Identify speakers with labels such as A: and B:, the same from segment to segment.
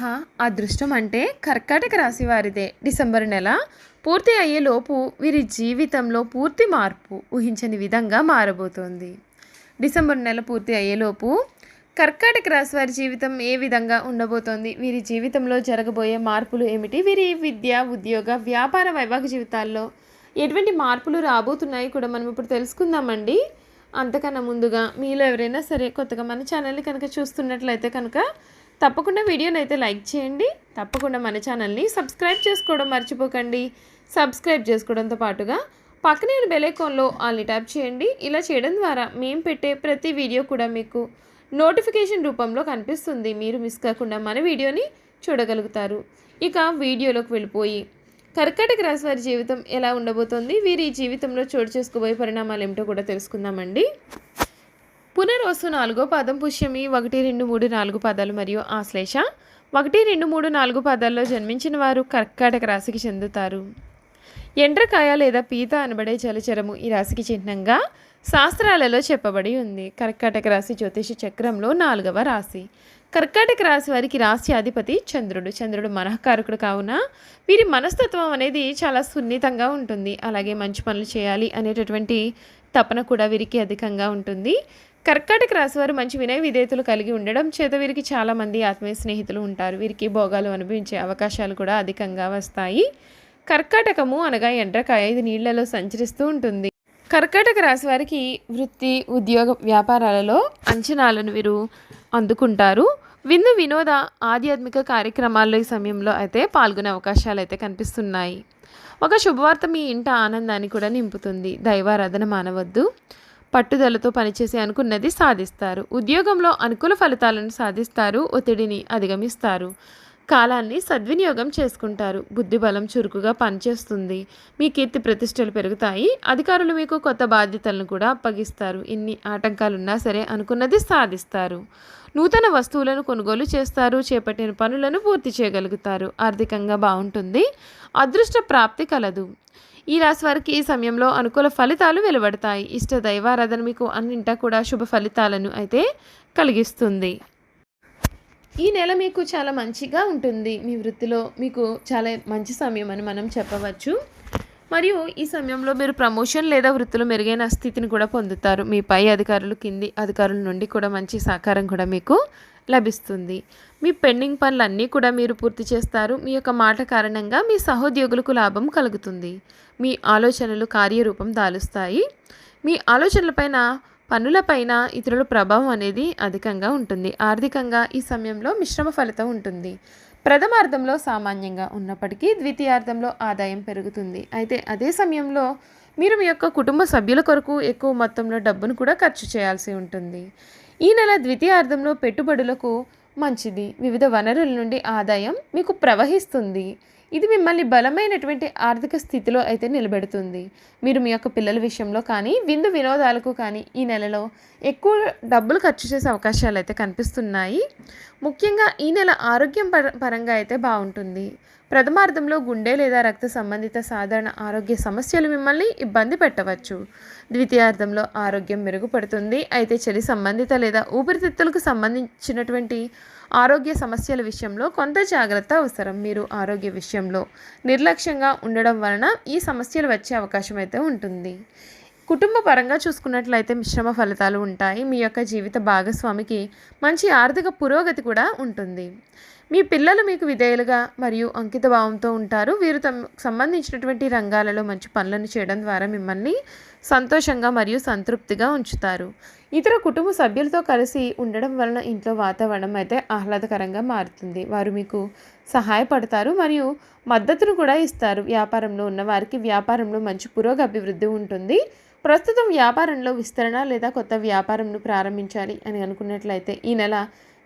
A: ఆహా అదృష్టం అంటే కర్కాటక రాశి వారిదే. డిసెంబర్ నెల పూర్తి అయ్యేలోపు వీరి జీవితంలో పూర్తి మార్పు ఊహించని విధంగా మారబోతోంది. డిసెంబర్ నెల పూర్తి అయ్యేలోపు కర్కాటక రాశి వారి జీవితం ఏ విధంగా ఉండబోతోంది? వీరి జీవితంలో జరగబోయే మార్పులు ఏమిటి? వీరి విద్య ఉద్యోగ వ్యాపార వైవాహిక జీవితాల్లో ఎటువంటి మార్పులు రాబోతున్నాయి కూడా మనం ఇప్పుడు తెలుసుకుందామండి. అంతకన్నా ముందుగా మీలో ఎవరైనా సరే కొత్తగా మన ఛానల్ని కనుక చూస్తున్నట్లయితే కనుక తప్పకుండా వీడియోని అయితే లైక్ చేయండి. తప్పకుండా మన ఛానల్ని సబ్స్క్రైబ్ చేసుకోవడం మర్చిపోకండి. సబ్స్క్రైబ్ చేసుకోవడంతో పాటుగా పక్కనే బెలైకాన్లో ఆల్ని ట్యాప్ చేయండి. ఇలా చేయడం ద్వారా మేము పెట్టే ప్రతి వీడియో కూడా మీకు నోటిఫికేషన్ రూపంలో కనిపిస్తుంది. మీరు మిస్ కాకుండా మన వీడియోని చూడగలుగుతారు. ఇక వీడియోలోకి వెళ్ళిపోయి కర్కాటక రాశి వారి జీవితం ఎలా ఉండబోతోంది? వీరి జీవితంలో చోటు చేసుకోబోయే పరిణామాలు ఏమిటో కూడా తెలుసుకుందామండి. పునర్వసు నాలుగో పాదం పుష్యమి ఒకటి రెండు మూడు నాలుగు పాదాలు మరియు ఆశ్లేష ఒకటి రెండు మూడు నాలుగు పాదాల్లో జన్మించిన వారు కర్కాటక రాశికి చెందుతారు. ఎండ్రకాయ లేదా పీత అనబడే జలచరము ఈ రాశికి చిహ్నంగా శాస్త్రాలలో చెప్పబడి ఉంది. కర్కాటక రాశి జ్యోతిష చక్రంలో నాలుగవ రాశి. కర్కాటక రాశి వారికి రాశి అధిపతి చంద్రుడు. చంద్రుడు మనఃకారకుడు కావున వీరి మనస్తత్వం అనేది చాలా సున్నితంగా ఉంటుంది. అలాగే మంచి పనులు చేయాలి అనేటటువంటి తపన కూడా వీరికి అధికంగా ఉంటుంది. కర్కాటక రాశి వారు మంచి వినయ విధేయతలు కలిగి ఉండడం చేత వీరికి చాలామంది ఆత్మీయ స్నేహితులు ఉంటారు. వీరికి భోగాలు అనుభవించే అవకాశాలు కూడా అధికంగా వస్తాయి. కర్కాటకము అనగా ఎండ్రకాయ. ఇది నీళ్ళలో సంచరిస్తూ ఉంటుంది. కర్కాటక రాశి వారికి వృత్తి ఉద్యోగ వ్యాపారాలలో అంచనాలను వీరు అందుకుంటారు. విందు వినోద ఆధ్యాత్మిక కార్యక్రమాల్లో ఈ సమయంలో అయితే పాల్గొనే అవకాశాలు అయితే కనిపిస్తున్నాయి. ఒక శుభవార్త మీ ఇంట ఆనందాన్ని కూడా నింపుతుంది. దైవారాధన మానవద్దు. పట్టుదలతో పనిచేసి అనుకున్నది సాధిస్తారు. ఉద్యోగంలో అనుకూల ఫలితాలను సాధిస్తారు ఒత్తిడిని అధిగమిస్తారు. కాలాన్ని సద్వినియోగం చేసుకుంటారు. బుద్ధిబలం చురుకుగా పనిచేస్తుంది. మీ కీర్తి ప్రతిష్టలు పెరుగుతాయి. అధికారులు మీకు కొత్త బాధ్యతలను కూడా అప్పగిస్తారు. ఇన్ని ఆటంకాలున్నా సరే అనుకున్నది సాధిస్తారు. నూతన వస్తువులను కొనుగోలు చేస్తారు. చేపట్టిన పనులను పూర్తి చేయగలుగుతారు. ఆర్థికంగా బాగుంటుంది. అదృష్ట ప్రాప్తి కలదు. ఈ రాశి వారికి ఈ సమయంలో అనుకూల ఫలితాలు వెలువడతాయి. ఇష్ట దైవారాధన మీకు అన్నింటా కూడా శుభ ఫలితాలను అయితే కలిగిస్తుంది. ఈ నెల మీకు చాలా మంచిగా ఉంటుంది. మీ వృత్తిలో మీకు చాలా మంచి సమయం అని మనం చెప్పవచ్చు. మరియు ఈ సమయంలో మీరు ప్రమోషన్ లేదా వృత్తిలో మెరుగైన స్థితిని కూడా పొందుతారు. మీ పై అధికారులు కింది అధికారుల నుండి కూడా మంచి సహకారం కూడా మీకు లభిస్తుంది. మీ పెండింగ్ పనులన్నీ కూడా మీరు పూర్తి చేస్తారు. మీ యొక్క మాట కారణంగా మీ సహోద్యోగులకు లాభం కలుగుతుంది. మీ ఆలోచనలు కార్యరూపం దాలుస్తాయి. మీ ఆలోచనలపైన పనులపైన ఇతరుల ప్రభావం అనేది అధికంగా ఉంటుంది. ఆర్థికంగా ఈ సమయంలో మిశ్రమ ఫలితం ఉంటుంది. ప్రథమార్థంలో సామాన్యంగా ఉన్నప్పటికీ ద్వితీయార్థంలో ఆదాయం పెరుగుతుంది. అయితే అదే సమయంలో మీరు మీ యొక్క కుటుంబ సభ్యుల కొరకు ఎక్కువ మొత్తంలో డబ్బును కూడా ఖర్చు చేయాల్సి ఉంటుంది. ఈ నెల ద్వితీయార్థంలో పెట్టుబడులకు మంచిది. వివిధ వనరుల నుండి ఆదాయం మీకు ప్రవహిస్తుంది. ఇది మిమ్మల్ని బలమైనటువంటి ఆర్థిక స్థితిలో అయితే నిలబెడుతుంది. మీరు మీ యొక్క పిల్లల విషయంలో కానీ విందు వినోదాలకు కానీ ఈ నెలలో ఎక్కువ డబ్బులు ఖర్చు చేసే అవకాశాలు అయితే కనిపిస్తున్నాయి. ముఖ్యంగా ఈ నెల ఆరోగ్యం పర పరంగా అయితే బాగుంటుంది. ప్రథమార్థంలో గుండె లేదా రక్త సంబంధిత సాధారణ ఆరోగ్య సమస్యలు మిమ్మల్ని ఇబ్బంది పెట్టవచ్చు. ద్వితీయార్థంలో ఆరోగ్యం మెరుగుపడుతుంది. అయితే చలి సంబంధిత లేదా ఊపిరితిత్తులకు సంబంధించినటువంటి ఆరోగ్య సమస్యల విషయంలో కొంత జాగ్రత్త అవసరం. మీరు ఆరోగ్య విషయంలో నిర్లక్ష్యంగా ఉండడం వలన ఈ సమస్యలు వచ్చే అవకాశం అయితే ఉంటుంది. కుటుంబ పరంగా చూసుకున్నట్లయితే మిశ్రమ ఫలితాలు ఉంటాయి. మీ యొక్క జీవిత భాగస్వామికి మంచి ఆర్థిక పురోగతి కూడా ఉంటుంది. మీ పిల్లలు మీకు విధేయులుగా మరియు అంకిత భావంతో ఉంటారు. వీరు తమ సంబంధించినటువంటి రంగాలలో మంచి పనులను చేయడం ద్వారా మిమ్మల్ని సంతోషంగా మరియు సంతృప్తిగా ఉంచుతారు. ఇతర కుటుంబ సభ్యులతో కలిసి ఉండడం వలన ఇంట్లో వాతావరణం అయితే ఆహ్లాదకరంగా మారుతుంది. వారు మీకు సహాయపడతారు మరియు మద్దతును కూడా ఇస్తారు. వ్యాపారంలో ఉన్న వారికి వ్యాపారంలో మంచి పురోగ అభివృద్ధి ఉంటుంది. ప్రస్తుతం వ్యాపారంలో విస్తరణ లేదా కొత్త వ్యాపారంను ప్రారంభించాలి అని అనుకున్నట్లయితే ఈ నెల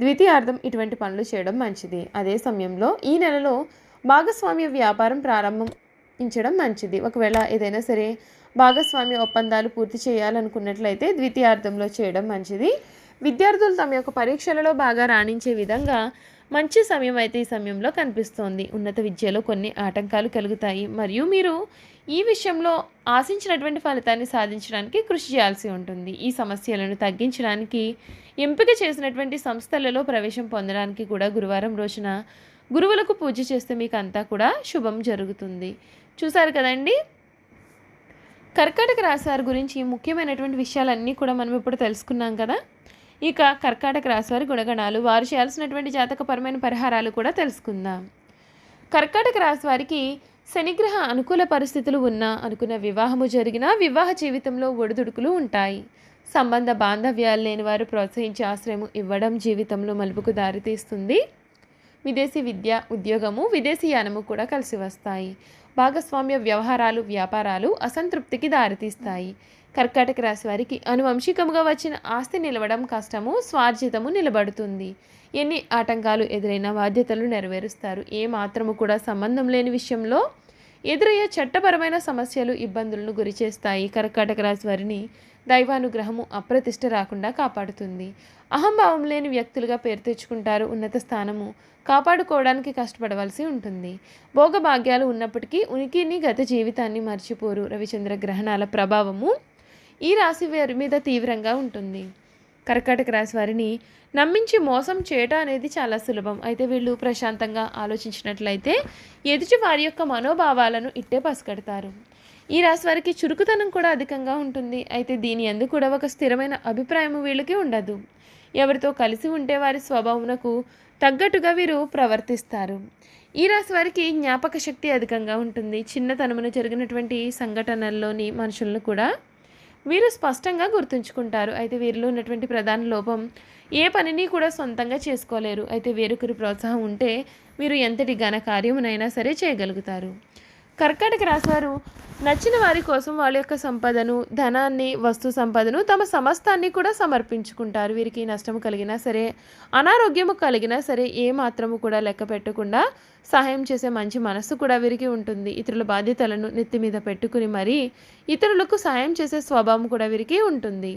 A: ద్వితీయార్థం ఇటువంటి పనులు చేయడం మంచిది. అదే సమయంలో ఈ నెలలో భాగస్వామ్య వ్యాపారం ప్రారంభించడం మంచిది. ఒకవేళ ఏదైనా సరే భాగస్వామ్య ఒప్పందాలు పూర్తి చేయాలనుకున్నట్లయితే ద్వితీయార్థంలో చేయడం మంచిది. విద్యార్థులు తమ యొక్క పరీక్షలలో బాగా రాణించే విధంగా మంచి సమయం అయితే ఈ సమయంలో కనిపిస్తోంది. ఉన్నత విద్యలో కొన్ని ఆటంకాలు కలుగుతాయి. మరియు మీరు ఈ విషయంలో ఆశించినటువంటి ఫలితాన్ని సాధించడానికి కృషి చేయాల్సి ఉంటుంది. ఈ సమస్యలను తగ్గించడానికి ఎంపిక చేసినటువంటి సంస్థలలో ప్రవేశం పొందడానికి కూడా గురువారం రోజున గురువులకు పూజ చేస్తే మీకు అంతా కూడా శుభం జరుగుతుంది. చూసారు కదండి? కర్కాటక రాశి గురించి ముఖ్యమైనటువంటి విషయాలన్నీ కూడా మనం ఇప్పుడు తెలుసుకున్నాం కదా? ఇక కర్కాటక రాశివారి గుణగణాలు వారు చేయాల్సినటువంటి జాతకపరమైన పరిహారాలు కూడా తెలుసుకుందాం. కర్కాటక రాశివారికి శనిగ్రహ అనుకూల పరిస్థితులు ఉన్నా అనుకున్న వివాహము జరిగినా వివాహ జీవితంలో ఒడిదుడుకులు ఉంటాయి. సంబంధ బాంధవ్యాలు లేని వారు ప్రోత్సహించే ఆశ్రయం ఇవ్వడం జీవితంలో మలుపుకు దారితీస్తుంది. విదేశీ విద్య ఉద్యోగము విదేశీ యానము కూడా కలిసి వస్తాయి. భాగస్వామ్య వ్యవహారాలు వ్యాపారాలు అసంతృప్తికి దారితీస్తాయి. కర్కాటక రాశి వారికి అనువంశికముగా వచ్చిన ఆస్తి నిలవడం కష్టము స్వార్జితము నిలబడుతుంది. ఎన్ని ఆటంకాలు ఎదురైన బాధ్యతలు నెరవేరుస్తారు. ఏ మాత్రము కూడా సంబంధం లేని విషయంలో ఎదురయ్యే చట్టపరమైన సమస్యలు ఇబ్బందులను గురిచేస్తాయి. కర్కాటక రాశి వారిని దైవానుగ్రహము అప్రతిష్ట రాకుండా కాపాడుతుంది. అహంభావం లేని వ్యక్తులుగా పేరు తెచ్చుకుంటారు ఉన్నత స్థానము. కాపాడుకోవడానికి కష్టపడవలసి ఉంటుంది. భోగభాగ్యాలు ఉన్నప్పటికీ ఉనికిని గత జీవితాన్ని మర్చిపోరు. రవిచంద్ర గ్రహణాల ప్రభావము ఈ రాశి వారి మీద తీవ్రంగా ఉంటుంది. కర్కాటక రాశి వారిని నమ్మించి మోసం చేయటం అనేది చాలా సులభం. అయితే వీళ్ళు ప్రశాంతంగా ఆలోచించినట్లయితే ఎదుటి వారి యొక్క మనోభావాలను ఇట్టే పసిగడతారు. ఈ రాశి వారికి చురుకుతనం కూడా అధికంగా ఉంటుంది. అయితే దీని అందు కూడా ఒక స్థిరమైన అభిప్రాయం వీళ్ళకి ఉండదు. ఎవరితో కలిసి ఉంటే వారి స్వభావమునకు తగ్గట్టుగా వీరు ప్రవర్తిస్తారు. ఈ రాశి వారికి జ్ఞాపక శక్తి అధికంగా ఉంటుంది. చిన్నతనమున జరిగినటువంటి సంఘటనల్లోని మనుషులను కూడా వీరు స్పష్టంగా గుర్తుంచుకుంటారు. అయితే వీరిలో ఉన్నటువంటి ప్రధాన లోపం ఏ పనిని కూడా సొంతంగా చేసుకోలేరు. అయితే వేరొకరి ప్రోత్సాహం ఉంటే వీరు ఎంతటి ఘన కార్యమునైనా సరే చేయగలుగుతారు. కర్కాటక రాశివారు నచ్చిన వారి కోసం వాళ్ళ యొక్క సంపదను ధనాన్ని వస్తు సంపదను తమ సమస్తాన్ని కూడా సమర్పించుకుంటారు. వీరికి నష్టం కలిగినా సరే అనారోగ్యము కలిగినా సరే ఏ మాత్రము కూడా లెక్క పెట్టకుండా సహాయం చేసే మంచి మనస్సు కూడా వీరికి ఉంటుంది. ఇతరుల బాధ్యతలను నెత్తి మీద పెట్టుకుని మరీ ఇతరులకు సహాయం చేసే స్వభావం కూడా వీరికి ఉంటుంది.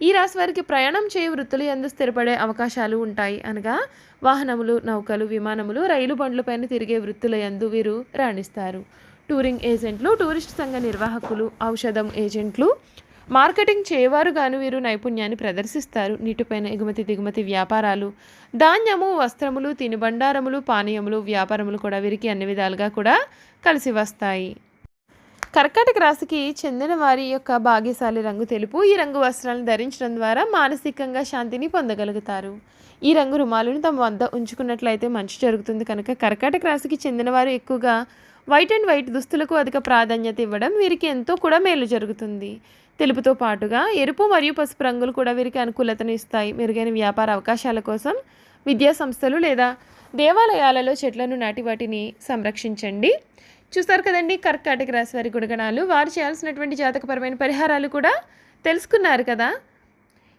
A: ఈ రాశి వారికి ప్రయాణం చేయ వృత్తులు ఎందు స్థిరపడే అవకాశాలు ఉంటాయి. అనగా వాహనములు నౌకలు విమానములు రైలు బండ్లపైన తిరిగే వృత్తుల యందు వీరు రాణిస్తారు. టూరింగ్ ఏజెంట్లు టూరిస్ట్ సంఘ నిర్వాహకులు ఔషధం ఏజెంట్లు. మార్కెటింగ్ చేయవారు గాను వీరు నైపుణ్యాన్ని ప్రదర్శిస్తారు. నీటిపైన ఎగుమతి దిగుమతి వ్యాపారాలు ధాన్యము వస్త్రములు తినుబండారములు పానీయములు వ్యాపారములు కూడా వీరికి అన్ని విధాలుగా కూడా కలిసి వస్తాయి. కర్కాటక రాశికి చెందిన వారి యొక్క భాగ్యశాలి రంగు తెలుపు. ఈ రంగు వస్త్రాలను ధరించడం ద్వారా మానసికంగా శాంతిని పొందగలుగుతారు. ఈ రంగు రుమాలను తమ వద్ద ఉంచుకున్నట్లయితే మంచి జరుగుతుంది. కనుక కర్కాటక రాశికి చెందిన వారు ఎక్కువగా వైట్ అండ్ వైట్ దుస్తులకు అధిక ప్రాధాన్యత ఇవ్వడం వీరికి ఎంతో కూడా మేలు జరుగుతుంది. తెలుపుతో పాటుగా ఎరుపు మరియు పసుపు రంగులు కూడా వీరికి అనుకూలతను ఇస్తాయి. మెరుగైన వ్యాపార అవకాశాల కోసం విద్యా సంస్థలు లేదా దేవాలయాలలో చెట్లను నాటి వాటిని సంరక్షించండి. చూస్తారు కదండి కర్కాటక రాశి వారి గుణగణాలు. వారు చేయాల్సినటువంటి జాతకపరమైన పరిహారాలు కూడా తెలుసుకున్నారు కదా.